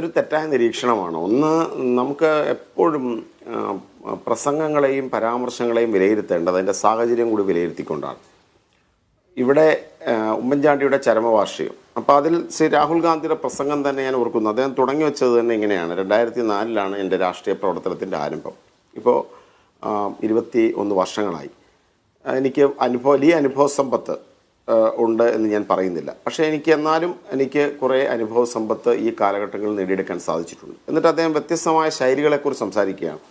അതൊരു തെറ്റായ നിരീക്ഷണമാണ്. ഒന്ന് നമുക്ക് എപ്പോഴും പ്രസംഗങ്ങളെയും പരാമർശങ്ങളെയും വിലയിരുത്തേണ്ടത് അതിന്റെ സാഹചര്യം കൂടി വിലയിരുത്തിക്കൊണ്ടാണ്. ഇവിടെ ഉമ്മൻചാണ്ടിയുടെ ചരമവാർഷികം. അപ്പോൾ അതിൽ ശ്രീ രാഹുൽ ഗാന്ധിയുടെ പ്രസംഗം തന്നെ ഞാൻ ഓർക്കുന്നു. അദ്ദേഹം തുടങ്ങി വെച്ചത് തന്നെ ഇങ്ങനെയാണ്. രണ്ടായിരത്തി നാലിലാണ് എന്റെ രാഷ്ട്രീയ പ്രവർത്തനത്തിന്റെ ആരംഭം. ഇപ്പോൾ ഇരുപത്തി ഒന്ന് വർഷങ്ങളായി. എനിക്ക് അനുഭവ വലിയ അനുഭവ സമ്പത്ത് ഉണ്ട് എന്ന് ഞാൻ പറയുന്നില്ല. പക്ഷേ എനിക്ക് എന്നാലും എനിക്ക് കുറേ അനുഭവ സമ്പത്ത് ഈ കാലഘട്ടങ്ങളിൽ നേടിയെടുക്കാൻ സാധിച്ചിട്ടുണ്ട്. എന്നിട്ട് അദ്ദേഹം വ്യത്യസ്തമായ ശൈലികളെക്കുറിച്ച് സംസാരിക്കുകയാണ്.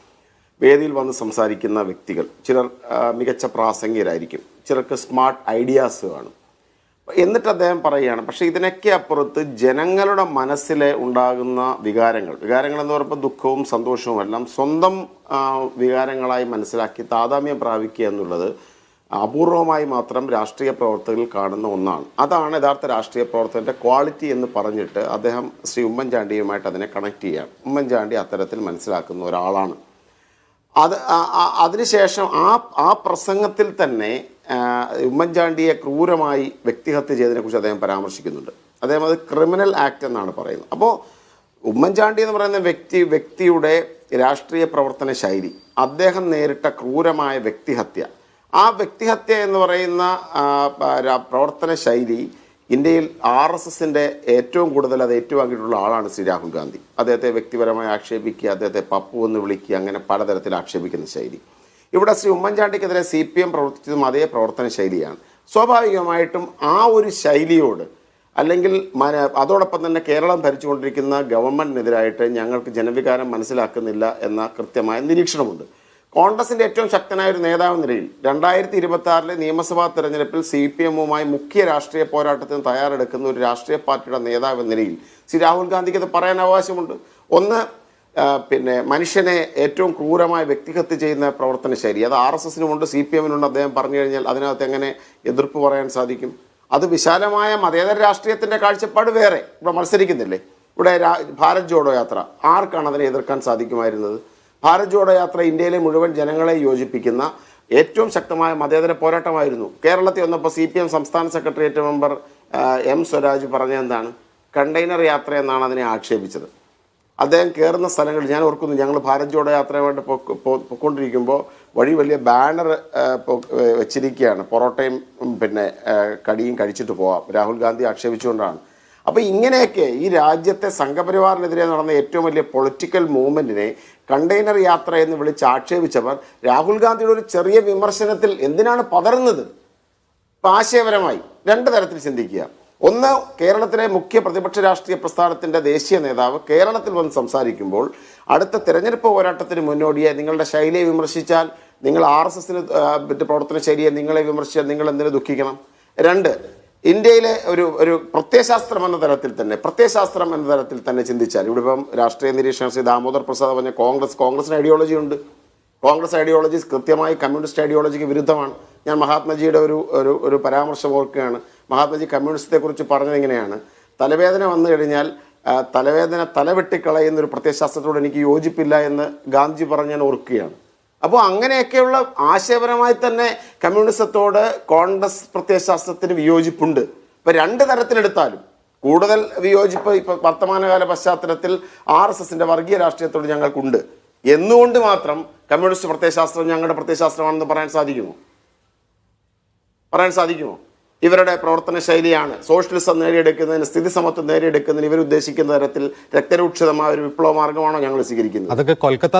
വേദിയിൽ വന്ന് സംസാരിക്കുന്ന വ്യക്തികൾ ചിലർ മികച്ച പ്രാസംഗികരായിരിക്കും ചിലർക്ക് സ്മാർട്ട് ഐഡിയാസ് കാണും. എന്നിട്ട് അദ്ദേഹം പറയുകയാണ് പക്ഷേ ഇതിനൊക്കെ അപ്പുറത്ത് ജനങ്ങളുടെ മനസ്സിലെ ഉണ്ടാകുന്ന വികാരങ്ങൾ വികാരങ്ങൾ എന്ന് പറയുമ്പോൾ ദുഃഖവും സന്തോഷവും എല്ലാം സ്വന്തം വികാരങ്ങളായി മനസ്സിലാക്കി താതാമ്യം പ്രാപിക്കുക എന്നുള്ളത് അപൂർവമായി മാത്രം രാഷ്ട്രീയ പ്രവർത്തകരിൽ കാണുന്ന ഒന്നാണ്. അതാണ് യഥാർത്ഥ രാഷ്ട്രീയ പ്രവർത്തകന്റെ ക്വാളിറ്റി എന്ന് പറഞ്ഞിട്ട് അദ്ദേഹം ശ്രീ ഉമ്മൻചാണ്ടിയുമായിട്ട് അതിനെ കണക്ട് ചെയ്യുകയാണ്. ഉമ്മൻചാണ്ടി അത്തരത്തിൽ മനസ്സിലാക്കുന്ന ഒരാളാണ്. അത് അതിനുശേഷം ആ ആ പ്രസംഗത്തിൽ തന്നെ ഉമ്മൻചാണ്ടിയെ ക്രൂരമായി വ്യക്തിഹത്യ ചെയ്തതിനെ കുറിച്ച് അദ്ദേഹം പരാമർശിക്കുന്നുണ്ട്. അദ്ദേഹം അത് ക്രിമിനൽ ആക്ട് എന്നാണ് പറയുന്നത്. അപ്പോൾ ഉമ്മൻചാണ്ടി എന്ന് പറയുന്ന വ്യക്തി വ്യക്തിയുടെ രാഷ്ട്രീയ പ്രവർത്തന ശൈലി അദ്ദേഹം നേരിട്ട ക്രൂരമായ വ്യക്തിഹത്യ ആ വ്യക്തിഹത്യ എന്ന് പറയുന്ന പ്രവർത്തന ശൈലി ഇന്ത്യയിൽ ആർ എസ് എസിന്റെ ഏറ്റവും കൂടുതൽ അത് ഏറ്റുവാങ്ങിയിട്ടുള്ള ആളാണ് ശ്രീ രാഹുൽ ഗാന്ധി. അദ്ദേഹത്തെ വ്യക്തിപരമായി ആക്ഷേപിക്കുക അദ്ദേഹത്തെ പപ്പു എന്ന് വിളിക്കുക അങ്ങനെ പലതരത്തിൽ ആക്ഷേപിക്കുന്ന ശൈലി. ഇവിടെ ശ്രീ ഉമ്മൻചാണ്ടിക്കെതിരെ സി പി എം പ്രവർത്തിച്ചതും അതേ പ്രവർത്തന ശൈലിയാണ്. സ്വാഭാവികമായിട്ടും ആ ഒരു ശൈലിയോട് അല്ലെങ്കിൽ അതോടൊപ്പം തന്നെ കേരളം ഭരിച്ചുകൊണ്ടിരിക്കുന്ന ഗവൺമെന്റിനെതിരായിട്ട് ഞങ്ങൾക്ക് ജനവികാരം മനസ്സിലാക്കുന്നില്ല എന്ന കൃത്യമായ നിരീക്ഷണമുണ്ട്. കോൺഗ്രസിന്റെ ഏറ്റവും ശക്തനായ ഒരു നേതാവ് നിലയിൽ രണ്ടായിരത്തി ഇരുപത്തി ആറിലെ നിയമസഭാ തെരഞ്ഞെടുപ്പിൽ സി പി എമ്മുമായി മുഖ്യ രാഷ്ട്രീയ പോരാട്ടത്തിന് തയ്യാറെടുക്കുന്ന ഒരു രാഷ്ട്രീയ പാർട്ടിയുടെ നേതാവ് നിലയിൽ ശ്രീ രാഹുൽ ഗാന്ധിക്ക് അത് പറയാൻ അവകാശമുണ്ട്. ഒന്ന് പിന്നെ മനുഷ്യനെ ഏറ്റവും ക്രൂരമായി വ്യക്തിഹത്യ ചെയ്യുന്ന പ്രവർത്തന ശൈലി. അത് ആർ എസ് എസിനുമുണ്ട് സി പി എമ്മിനുണ്ട്. അദ്ദേഹം പറഞ്ഞു കഴിഞ്ഞാൽ അതിനകത്ത് എങ്ങനെ എതിർപ്പ് പറയാൻ സാധിക്കും? അത് വിശാലമായ മതേതര രാഷ്ട്രീയത്തിന്റെ കാഴ്ചപ്പാട് വേറെ. ഇവിടെ മത്സരിക്കുന്നില്ലേ? ഇവിടെ ഭാരത് ജോഡോ യാത്ര. ആർക്കാണ് അതിനെ എതിർക്കാൻ സാധിക്കുമായിരുന്നത്? ഭാരത് ജോഡോ യാത്ര ഇന്ത്യയിലെ മുഴുവൻ ജനങ്ങളെ യോജിപ്പിക്കുന്ന ഏറ്റവും ശക്തമായ മതേതര പോരാട്ടമായിരുന്നു. കേരളത്തിൽ വന്നപ്പോൾ സി പി എം സംസ്ഥാന സെക്രട്ടേറിയറ്റ് മെമ്പർ എം സ്വരാജ് പറഞ്ഞ എന്താണ്? കണ്ടെയ്നർ യാത്ര എന്നാണ് അതിനെ ആക്ഷേപിച്ചത്. അദ്ദേഹം കയറുന്ന സ്ഥലങ്ങളിൽ ഞാൻ ഓർക്കുന്നു. ഞങ്ങൾ ഭാരത് ജോഡോ യാത്രയുമായിട്ട് പൊക്കൊണ്ടിരിക്കുമ്പോൾ വഴി വലിയ ബാനർ വെച്ചിരിക്കുകയാണ്. പൊറോട്ടയും പിന്നെ കടിയും കഴിച്ചിട്ട് പോവാം. രാഹുൽ ഗാന്ധി ആക്ഷേപിച്ചുകൊണ്ടാണ്. അപ്പോൾ ഇങ്ങനെയൊക്കെ ഈ രാജ്യത്തെ സംഘപരിവാറിനെതിരെ നടന്ന ഏറ്റവും വലിയ പൊളിറ്റിക്കൽ മൂവ്മെന്റിനെ കണ്ടെയ്നർ യാത്ര എന്ന് വിളിച്ച് ആക്ഷേപിച്ചവർ രാഹുൽ ഗാന്ധിയുടെ ഒരു ചെറിയ വിമർശനത്തിൽ എന്തിനാണ് പതറുന്നത്? ഇപ്പം ആശയപരമായി രണ്ട് തരത്തിൽ ചിന്തിക്കുക. ഒന്ന് കേരളത്തിലെ മുഖ്യ പ്രതിപക്ഷ രാഷ്ട്രീയ പ്രസ്ഥാനത്തിന്റെ ദേശീയ നേതാവ് കേരളത്തിൽ വന്ന് സംസാരിക്കുമ്പോൾ അടുത്ത തെരഞ്ഞെടുപ്പ് പോരാട്ടത്തിന് മുന്നോടിയായി നിങ്ങളുടെ ശൈലിയെ വിമർശിച്ചാൽ നിങ്ങൾ ആർ എസ് എസിന് പ്രവർത്തന ശൈലിയെ നിങ്ങളെ വിമർശിച്ചാൽ നിങ്ങൾ എന്തിനു ദുഃഖിക്കണം? രണ്ട് ഇന്ത്യയിലെ ഒരു ഒരു പ്രത്യയശാസ്ത്രം എന്ന തരത്തിൽ തന്നെ പ്രത്യയശാസ്ത്രം എന്ന തരത്തിൽ തന്നെ ചിന്തിച്ചാൽ ഇവിടെ ഇപ്പം രാഷ്ട്രീയ നിരീക്ഷണ ശ്രീ ദാമോദർ പ്രസാദ് പറഞ്ഞ കോൺഗ്രസ് കോൺഗ്രസിന് ഐഡിയോളജി ഉണ്ട്. കോൺഗ്രസ് ഐഡിയോളജി കൃത്യമായി കമ്മ്യൂണിസ്റ്റ് ഐഡിയോളജിക്ക് വിരുദ്ധമാണ്. ഞാൻ മഹാത്മജിയുടെ ഒരു ഒരു ഒരു പരാമർശം ഓർക്കുകയാണ്. മഹാത്മജി കമ്മ്യൂണിസ്റ്റത്തെക്കുറിച്ച് പറഞ്ഞത് എങ്ങനെയാണ് തലവേദന വന്നു കഴിഞ്ഞാൽ തലവേദന തലവെട്ടിക്കളയുന്ന ഒരു പ്രത്യയശാസ്ത്രത്തോട് എനിക്ക് യോജിപ്പില്ല എന്ന് ഗാന്ധി പറഞ്ഞ് ഞാൻ ഓർക്കുകയാണ്. അപ്പോൾ അങ്ങനെയൊക്കെയുള്ള ആശയപരമായി തന്നെ കമ്മ്യൂണിസത്തോട് കോൺഗ്രസ് പ്രത്യയശാസ്ത്രത്തിന് വിയോജിപ്പുണ്ട്. ഇപ്പം രണ്ട് തരത്തിലെടുത്താലും കൂടുതൽ വിയോജിപ്പ് ഇപ്പം വർത്തമാനകാല പശ്ചാത്തലത്തിൽ ആർ എസ് എസിന്റെ വർഗീയ രാഷ്ട്രീയത്തോട് ഞങ്ങൾക്കുണ്ട്. എന്നുകൊണ്ട് മാത്രം കമ്മ്യൂണിസ്റ്റ് പ്രത്യയശാസ്ത്രം ഞങ്ങളുടെ പ്രത്യയശാസ്ത്രമാണെന്ന് പറയാൻ സാധിക്കുമോ? പറയാൻ സാധിക്കുമോ? ഇവരുടെ പ്രവർത്തന ശൈലിയാണ് സോഷ്യലിസം നേടിയെടുക്കുന്നതിന് സ്ഥിതി സമത്വം നേടിയെടുക്കുന്നതിന് ഇവർ ഉദ്ദേശിക്കുന്ന തരത്തിൽ രക്തരൂക്ഷിതമായ ഒരു വിപ്ലവ മാർഗമാണോ ഞങ്ങൾ സ്വീകരിക്കുന്നത്? അതൊക്കെ കൊൽക്കത്ത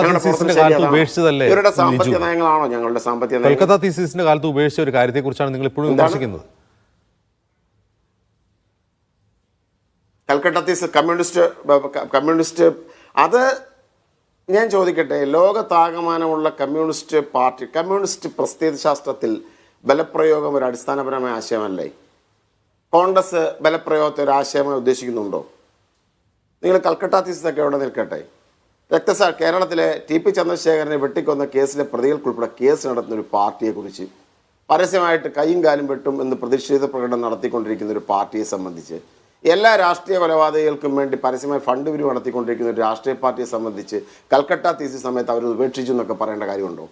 ഇവരുടെ സാമ്പത്തിക നയങ്ങളാണോ ഞങ്ങളുടെ സാമ്പത്തിക നയങ്ങൾ? കൊൽക്കത്ത തീസിന്റെ കാലത്ത് ഉപേക്ഷിച്ച ഒരു കാര്യത്തെക്കുറിച്ചാണ് നിങ്ങൾ ഇപ്പോഴും? വിമർശിക്കുന്നത് കൽക്കട്ട തീസ് കമ്മ്യൂണിസ്റ്റ് കമ്മ്യൂണിസ്റ്റ് അത് ഞാൻ ചോദിക്കട്ടെ ലോകത്താകമാനമുള്ള കമ്മ്യൂണിസ്റ്റ് പാർട്ടി കമ്മ്യൂണിസ്റ്റ് പ്രത്യയശാസ്ത്രത്തിൽ ബലപ്രയോഗം ഒരു അടിസ്ഥാനപരമായ ആശയമല്ലേ? കോൺഗ്രസ് ബലപ്രയോഗത്തെ ഒരു ആശയമായി ഉദ്ദേശിക്കുന്നുണ്ടോ? നിങ്ങൾ കൽക്കട്ട തീസൊക്കെ എവിടെ നിൽക്കട്ടെ? രക്തസാ കേരളത്തിലെ ടി പി ചന്ദ്രശേഖരനെ വെട്ടിക്കൊന്ന കേസിലെ പ്രതികൾക്കുൾപ്പെടെ കേസ് നടത്തുന്ന ഒരു പാർട്ടിയെക്കുറിച്ച് പരസ്യമായിട്ട് കൈയും കാലും വെട്ടും എന്ന് പ്രതിഷേധ പ്രകടനം നടത്തിക്കൊണ്ടിരിക്കുന്ന ഒരു പാർട്ടിയെ സംബന്ധിച്ച് എല്ലാ രാഷ്ട്രീയ കൊലപാതകങ്ങൾക്കും വേണ്ടി പരസ്യമായി ഫണ്ട് പിരിവ് നടത്തിക്കൊണ്ടിരിക്കുന്ന ഒരു രാഷ്ട്രീയ പാർട്ടിയെ സംബന്ധിച്ച് കൽക്കട്ട തീസി സമയത്ത് അവർ ഉപേക്ഷിച്ചു എന്നൊക്കെ പറയേണ്ട കാര്യമുണ്ടോ?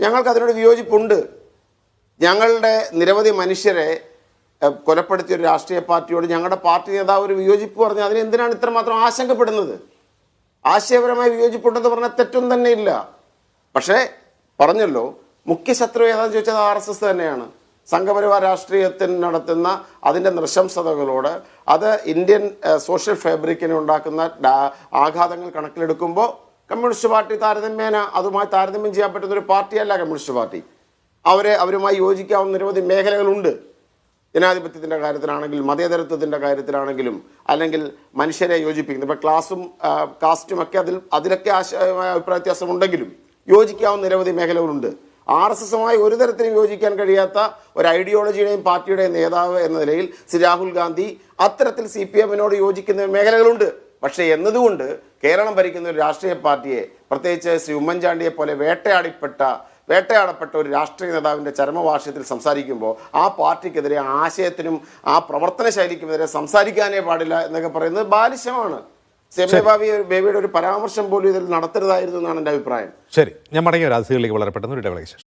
ഞങ്ങൾക്ക് അതിനോട് വിയോജിപ്പുണ്ട്. ഞങ്ങളുടെ നിരവധി മനുഷ്യരെ കൊലപ്പെടുത്തിയ ഒരു രാഷ്ട്രീയ പാർട്ടിയോട് ഞങ്ങളുടെ പാർട്ടി നേതാവ് ഒരു വിയോജിപ്പ് പറഞ്ഞു അതിന് എന്തിനാണ് ഇത്രമാത്രം ആശങ്കപ്പെടുന്നത്? ആശയപരമായി വിയോജിപ്പുണ്ടെന്ന് പറഞ്ഞാൽ തെറ്റും തന്നെ ഇല്ല പക്ഷേ പറഞ്ഞല്ലോ മുഖ്യ ശത്രു ഏതാണെന്ന് ചോദിച്ചത് ആർ എസ് എസ് തന്നെയാണ്. സംഘപരിവാർ രാഷ്ട്രീയത്തിൽ നടത്തുന്ന അതിന്റെ നൃശംസതകളോട് അത് ഇന്ത്യൻ സോഷ്യൽ ഫാബ്രിക്കിനെ ഉണ്ടാക്കുന്ന ആഘാതങ്ങൾ കണക്കിലെടുക്കുമ്പോൾ കമ്മ്യൂണിസ്റ്റ് പാർട്ടി താരതമ്യേന അതുമായി താരതമ്യം ചെയ്യാൻ പറ്റുന്ന ഒരു പാർട്ടിയല്ല കമ്മ്യൂണിസ്റ്റ് പാർട്ടി. അവരെ അവരുമായി യോജിക്കാവുന്ന നിരവധി മേഖലകളുണ്ട്. ജനാധിപത്യത്തിന്റെ കാര്യത്തിലാണെങ്കിലും മതേതരത്വത്തിന്റെ കാര്യത്തിലാണെങ്കിലും അല്ലെങ്കിൽ മനുഷ്യരെ യോജിപ്പിക്കുന്നു ഇപ്പോൾ ക്ലാസും കാസ്റ്റും ഒക്കെ അതിൽ അതിലൊക്കെ ആശ അഭിപ്രായ വ്യത്യാസമുണ്ടെങ്കിലും യോജിക്കാവുന്ന നിരവധി മേഖലകളുണ്ട്. ആർ എസ് എസുമായി ഒരു തരത്തിലും യോജിക്കാൻ കഴിയാത്ത ഒരു ഐഡിയോളജിയുടെയും പാർട്ടിയുടെയും നേതാവ് എന്ന നിലയിൽ ശ്രീ രാഹുൽ ഗാന്ധി അത്തരത്തിൽ സി പി എമ്മിനോട് യോജിക്കുന്ന മേഖലകളുണ്ട്. പക്ഷേ എന്നതുകൊണ്ട് കേരളം ഭരിക്കുന്ന ഒരു രാഷ്ട്രീയ പാർട്ടിയെ പ്രത്യേകിച്ച് ശ്രീ ഉമ്മൻചാണ്ടിയെ പോലെ വേട്ടയാടിപ്പെട്ട വേട്ടയാടപ്പെട്ട ഒരു രാഷ്ട്രീയ നേതാവിന്റെ ചരമവാർഷ്യത്തിൽ സംസാരിക്കുമ്പോൾ ആ പാർട്ടിക്കെതിരെ ആശയത്തിനും ആ പ്രവർത്തന ശൈലിക്കുമെതിരെ സംസാരിക്കാനേ പാടില്ല എന്നൊക്കെ പറയുന്നത് ബാലിശമാണ്. ബാബി ബേബിയുടെ ഒരു പരാമർശം പോലും ഇതിൽ നടത്തരുതായിരുന്നു എന്നാണ് എന്റെ അഭിപ്രായം. ശരി. ഞാൻ മടങ്ങിയ രാജകീയങ്ങളിലേക്ക് വളരെ പെട്ടെന്ന് ഒരു ഇടവേളയ്ക്ക് ശേഷം